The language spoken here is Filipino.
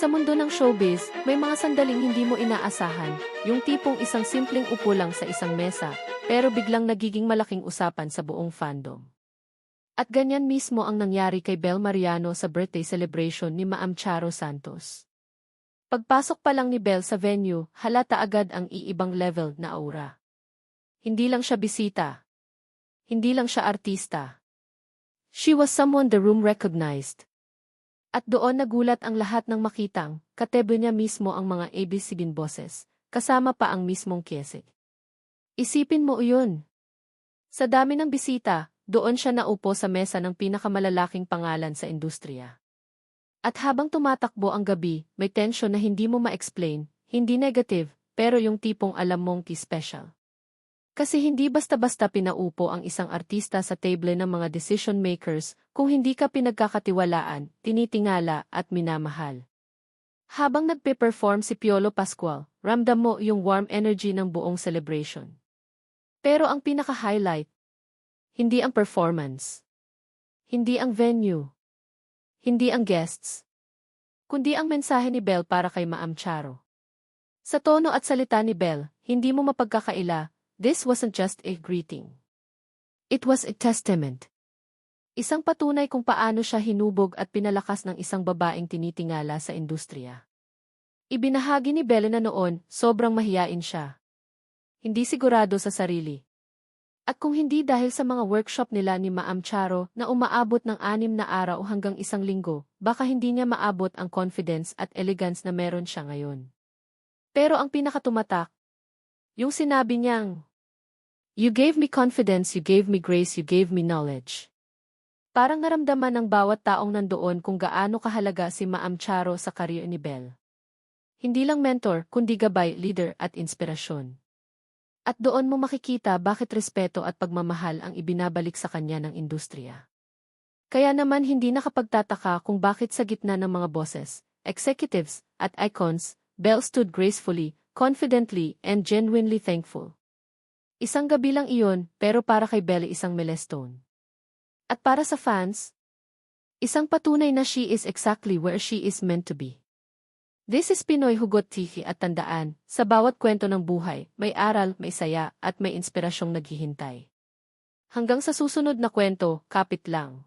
Sa mundo ng showbiz, may mga sandaling hindi mo inaasahan, yung tipong isang simpleng upo lang sa isang mesa, pero biglang nagiging malaking usapan sa buong fandom. At ganyan mismo ang nangyari kay Bel Mariano sa birthday celebration ni Maam Charo Santos. Pagpasok pa lang ni Bel sa venue, halata agad ang iibang level na aura. Hindi lang siya bisita. Hindi lang siya artista. She was someone the room recognized. At doon nagulat ang lahat ng makitang, katebo niya mismo ang mga ABCBin bosses, kasama pa ang mismong Kiesik. Isipin mo yun. Sa dami ng bisita, doon siya naupo sa mesa ng pinakamalalaking pangalan sa industriya. At habang tumatakbo ang gabi, may tension na hindi mo ma-explain, hindi negative, pero yung tipong alam mong ki-special. Kasi hindi basta-basta pinaupo ang isang artista sa table ng mga decision makers kung hindi ka pinagkakatiwalaan, tinitingala at minamahal. Habang nagpe-perform si Piolo Pascual, ramdam mo yung warm energy ng buong celebration. Pero ang pinaka-highlight, hindi ang performance. Hindi ang venue. Hindi ang guests. Kundi ang mensahe ni Bell para kay Maam Charo. Sa tono at salita ni Bell, hindi mo mapagkakaila, this wasn't just a greeting. It was a testament. Isang patunay kung paano siya hinubog at pinalakas ng isang babaeng tinitingala sa industriya. Ibinahagi ni Bella na noon, sobrang mahiyain siya. Hindi sigurado sa sarili. At kung hindi dahil sa mga workshop nila ni Maam Charo na umaabot ng anim na araw hanggang isang linggo, baka hindi niya maabot ang confidence at elegance na meron siya ngayon. Pero ang pinakatumatak, yung sinabi niyang, You gave me confidence, you gave me grace, you gave me knowledge. Parang naramdaman ng bawat taong nandoon kung gaano kahalaga si Maam Charo sa career ni Bell. Hindi lang mentor, kundi gabay, leader at inspirasyon. At doon mo makikita bakit respeto at pagmamahal ang ibinabalik sa kanya ng industriya. Kaya naman hindi nakapagtataka kung bakit sa gitna ng mga bosses, executives, at icons, Bell stood gracefully, confidently, and genuinely thankful. Isang gabi lang iyon, pero para kay Bell isang milestone. At para sa fans, isang patunay na she is exactly where she is meant to be. This is Pinoy Hugot Tiki at tandaan, sa bawat kwento ng buhay, may aral, may saya, at may inspirasyong naghihintay. Hanggang sa susunod na kwento, kapit lang.